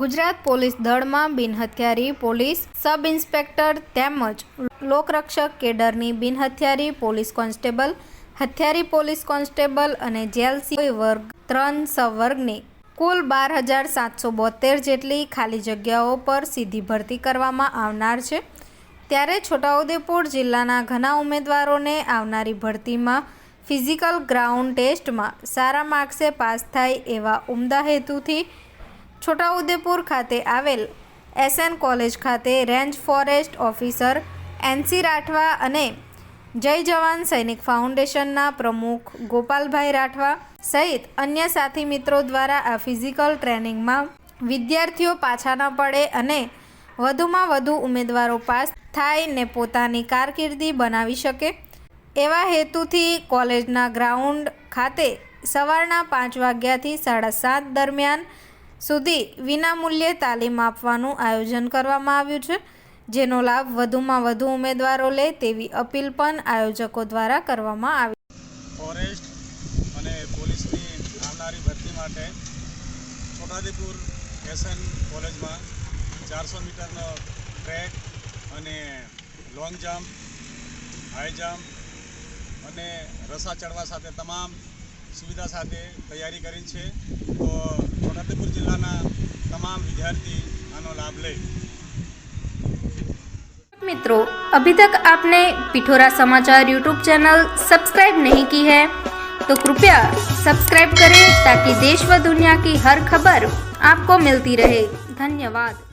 Gujarat police દળમાં બિનહથિયારી, police sub inspector તેમજ લોકરક્ષક કેડરની બિનહથિયારી, પોલીસ કોન્સ્ટેબલ, હથિયારી પોલીસ કોન્સ્ટેબલ અને જેલ સિવાય વર્ગ ત્રણ સવર્ગની કુલ બાર હજાર સાતસો બોતેર જેટલી ખાલી જગ્યાઓ પર સીધી ભરતી કરવામાં આવનાર છે. ત્યારે છોટાઉદેપુર જિલ્લાના ઘણા ઉમેદવારોને આવનારી ભરતીમાં ફિઝિકલ ગ્રાઉન્ડ ટેસ્ટમાં સારા માર્ક્સે પાસ થાય એવા ઉમદા હેતુથી છોટાઉદેપુર ખાતે આવેલ એસએન કોલેજ ખાતે range forest officer NC Rathwa અને જય જવાન સૈનિક ફાઉન્ડેશનના પ્રમુખ ગોપાલભાઈ રાઠવા સહિત અન્ય સાથી મિત્રો દ્વારા આ ફિઝિકલ ટ્રેનિંગમાં વિદ્યાર્થીઓ પાછા ન પડે અને વધુમાં વધુ ઉમેદવારો પાસ થાય ને પોતાની કારકિર્દી બનાવી શકે. એવા હેતુથી કોલેજના ગ્રાઉન્ડ ખાતે સવારના પાંચ વાગ્યાથી સાડા સાત દરમિયાન સુધી વિનામૂલ્યે તાલીમ આપવાનું આયોજન કરવામાં આવ્યું છે. જેનો લાભ વધુમાં વધુ ઉમેદવારો લે તેવી અપીલ પણ આયોજકો દ્વારા કરવામાં આવી ફોરેસ્ટ અને પોલીસની આવનારી ભરતી માટે છોટાદીપુર એસએન કોલેજમાં ચારસો મીટરનો ટ્રેક અને લોંગ જમ્પ, હાઈ જમ્પ અને રસા ચડવા સાથે તમામ સુવિધા સાથે તૈયારી કરી છે તો છોટાઉદેપુર જિલ્લાના તમામ વિદ્યાર્થી આનો લાભ લે मित्रों अभी तक आपने पिठोरा समाचार यूट्यूब चैनल सब्सक्राइब नहीं की है तो कृपया सब्सक्राइब करें ताकि देश व दुनिया की हर खबर आपको मिलती रहे धन्यवाद